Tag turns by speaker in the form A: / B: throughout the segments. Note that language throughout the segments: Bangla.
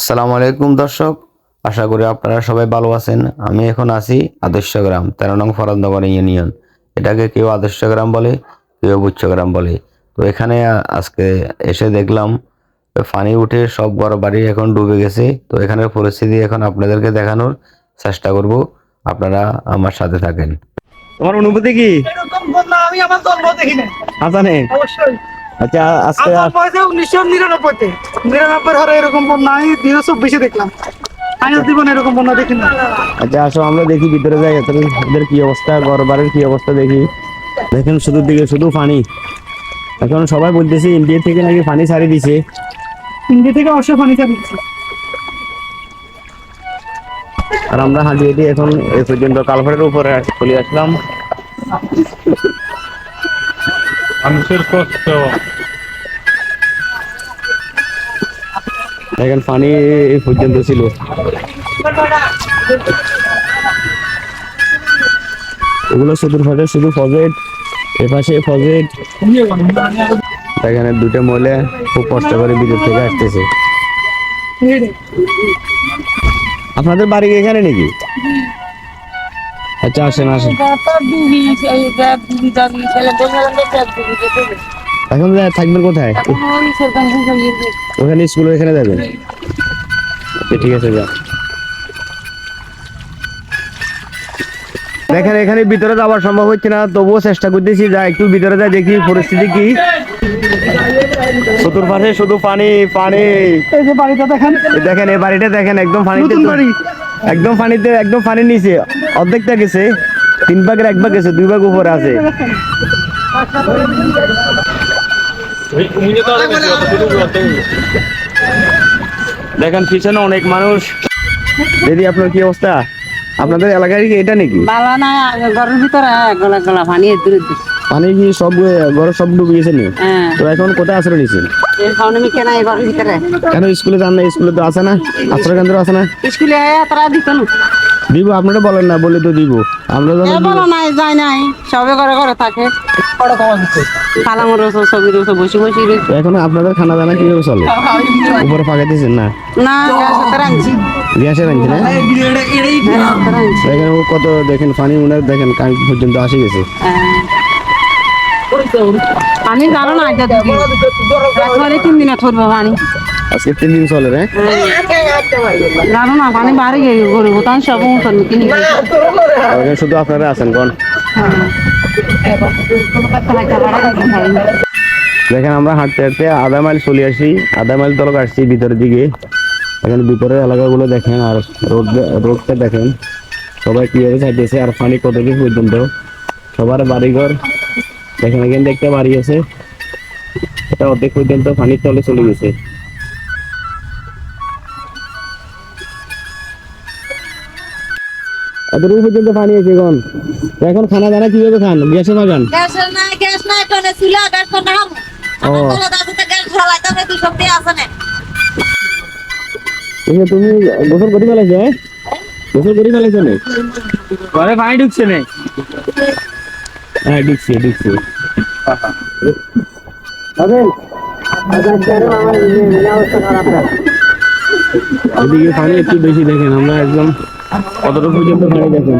A: আসসালামু আলাইকুম দর্শক আশা করি আপনারা সবাই ভালো আছেন। আমি এখন আছি আদর্শ গ্রাম তেরো নং ফরাদনগর ইউনিয়ন। এটাকে কেউ আদর্শ গ্রাম বলে কেউ বুচ্চ গ্রাম বলে। তো এখানে আজকে এসে দেখলাম পানি উঠে সব ঘর বাড়ি এখন ডুবে গেছে। তো এখানের পরিস্থিতি এখন আপনাদেরকে দেখানোর চেষ্টা করব। আপনারা আমার সাথে থাকেন। তোমার অনুভূতি কি?
B: এরকম বন্যা আমি আমার জন্ম দেখি না
A: হাসানে
B: অবশ্যই।
A: আচ্ছা আজকে
B: উনিশশো নিরানব্বইতে। নিরানব্বই হারে এরকম বন্যা আমি দুই হাজার চব্বিশে দেখলাম। আমি এরকম বন্যা দেখি না।
A: আচ্ছা আসো আমরা দেখি ভিতরে যাই এদের এদের কি অবস্থা ঘর বাড়ির কি অবস্থা দেখি। দেখেন শুধু দিকে শুধু পানি এখন সবাই বলতেছে ইন্ডিয়া থেকে নাকি পানি ছাড়ি দিছে।
B: ইন্ডিয়া থেকে অবশ্যই পানি চালিয়েছি
A: আর আমরা হাঁটি হেঁটে এখন এই পর্যন্ত কালভারের উপরে চলে আসলাম।
C: মানুষের কষ্ট।
A: দেখেন পানি এই পর্যন্ত ছিল। এগুলো ওগুলো চতুর্পাশে শুধু ফজেট এপাশে ফজেট এখানে দুটো মহিলা খুব কষ্ট করে বিদ্যুৎ থেকে আসতেছে। আপনাদের বাড়ি এখানে নাকি? আচ্ছা আসেন আসেন। এখন যা- থাকবেন কোথায়? ওখানে স্কুলে এখানে যাবেন? আচ্ছা, ঠিক আছে যা। দেখেন এখানে ভিতরে যাওয়া সম্ভব হচ্ছে না তবুও চেষ্টা করতেছি যা একটু ভিতরে যা দেখি পরিস্থিতি কি। চতুর্পাশে শুধু পানি পানি।
B: এই যে বাড়িটা দেখেন।
A: এই দেখেন এই বাড়িটা দেখেন একদম পানিতে একদম পানিতে একদম পানি নিচে। অর্ধেকটা গেছে তিন ভাগের এক ভাগ গেছে দুই ভাগ উপরে আছে। দেখেন পিছনে অনেক মানুষ। দিদি আপনার কি অবস্থা? আপনাদের এলাকায় কি এটা নাকি?
D: বালা না ঘরের ভিতরে গলা গলা পানি দূরে
A: পানি কি সব ঘর সব ডুবে গেছে নি
D: হ্যাঁ।
A: তো এখন কোথায় আশ্রয় নিয়েছেন কেন স্কুলে যান না স্কুলে তো আছে না? আশ্রয় কেন্দ্র আছে না?
D: স্কুলে আয়া তারা দিত না।
A: দিব আপনারা বলেন না বলে তো দিব। আমরা
D: এ বলো নাই যায় নাই সবে ঘরে ঘরে থাকে। কালাম রয়েছে ছবি রয়েছে বসে বসে
A: এখন আপনাদের খানা দানা কীভাবে চলে? উপরে ফাঁকা দিয়েছেন না?
D: না গ্যাস রাঁধছি।
A: গ্যাসে না? ও কত দেখেন পানি উনার দেখেন কান পর্যন্ত আসে গেছে।
D: পানি জানো না এটা তিন দিনে থরবো পানি
A: আজকে তিন দিন চলে রে। শুধু আপনারা আছেন কোন দেখেন আমরা হাঁটতে হাঁটতে আধা মাইল চলে আসি, আধা মাইল তলক আসছি ভিতরের দিকে। এখানে ভিতরের এলাকাগুলো দেখেন আর রোড রোডটা দেখেন। সবাই কীভাবে চাইতেছে আর পানি কতদিন পর্যন্ত। সবার বাড়িঘর, দেখেন এখানে দেখতে বাড়ি আছে। এটা অর্ধেক পর্যন্ত পানির তলে চলে গেছে। এতটুকু পর্যন্ত পানি আছে এখন। এখন খানা দানা কীভাবে খান? গ্যাসে
E: গ্যাস নাই গ্যাস নাই কোনে চুলা গ্যাস তো নাম
A: ও।
E: আমার বলে দাদুতে গ্যাস জ্বালাই তবে তুই সব দিয়ে আসে না।
A: এই তুমি গোসল করে ফেলেছো হ্যাঁ? গোসল করে ফেলেছো না?
C: ঘরে পানি ঢুকছে না?
A: হ্যাঁ ঢুকছি ঢুকছি। এদিকে পানি একটু বেশি দেখেন আমরা একদম কতটুকু পর্যন্ত পানি দেখেন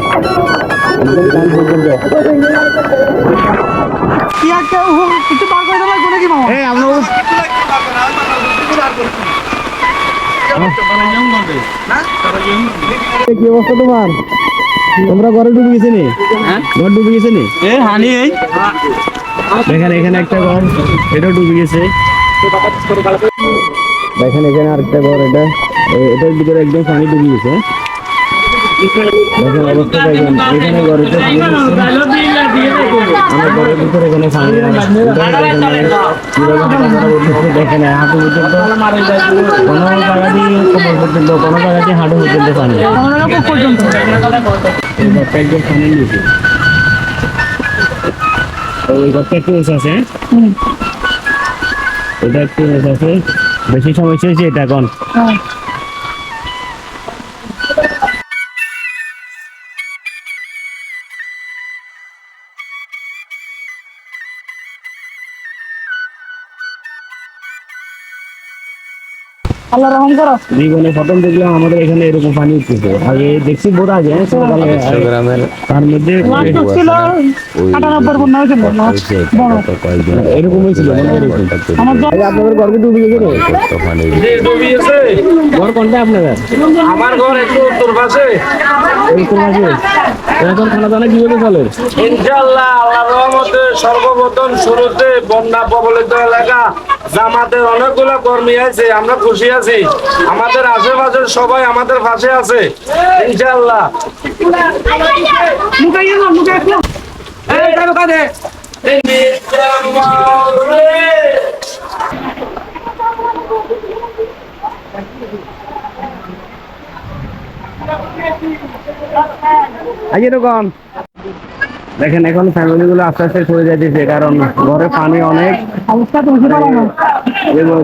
B: কি
A: অবস্থা তোমার? তোমরা ঘরে ডুবে গেছে নি? ঘর ডুবে গেছে নি?
C: এ হানি এই।
A: দেখেন এখানে একটা ঘর এটা ডুবে গেছে। দেখেন এখানে আরেকটা ঘর এটা। এটার ভিতরে একদম পানি ডুবে গেছে। দেখেন অবস্থা দেখেন এখানে। আমার ভিতরে এখানে দেখেন হাঁটু পর্যন্ত কোনো জায়গা দিয়ে কোমর পর্যন্ত কোনো জায়গা দিয়ে হাঁটু পর্যন্ত পানি
B: পর্যন্ত।
A: এই ঘরটা একদম পানি নিয়েছে ওই ঘরটা একটু উঁচু আছে? হ্যাঁ? এটা একটু উঁচু আছে। বেশি সমস্যা হয়েছে এটা এখন।
B: আল্লাহ রহম করো।
A: জীবনে প্রথম দেখলাম আমাদের এখানে এরকম পানি উঠতেছে। আগে দেখছি বোধ আগে
C: গ্রামের
A: তার মধ্যে
C: কয়েকদিন
A: এরকম। হয়েছিল
B: আমার
A: আপনাদের ঘর কিন্তু ডুবে গেছে। ঘর কোনটা আপনাদের?
F: আমার ঘর একটু উত্তর পাশে।
A: কোন আছে? এখন খানা দানা কীভাবে চলে।
F: ইনশাল্লাহ আল্লাহ রহমতে সর্বপ্রথম শুরুতে বন্যা প্রবলিত এলাকা জামাতের অনেকগুলো কর্মী আছে আমরা খুশি আছি। আমাদের আশেপাশের সবাই আমাদের পাশে আছে। ইনশাল্লাহ
A: দেখেন এখন ফ্যামিলি গুলো আস্তে আস্তে চলে যাইতেছে, কারণ ঘরে পানি অনেক।
B: অবস্থা তো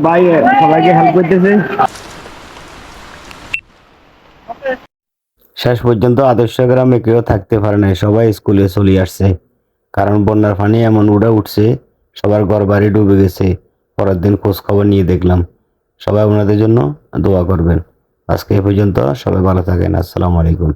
A: ভাই সবাইকে হেল্প করতেছে।
C: শেষ পর্যন্ত আদর্শ গ্রামে কেউ থাকতে পারে না সবাই স্কুলে চলে আসছে। কারণ বন্যার পানি এমন উড়ে উঠছে, সবার ঘর বাড়ি ডুবে গেছে। পরের দিন খোঁজ খবর নিয়ে দেখলাম। সবাই ওনাদের জন্য দোয়া করবেন। আজকে এ পর্যন্ত সবাই ভালো থাকেন। আসসালামু আলাইকুম।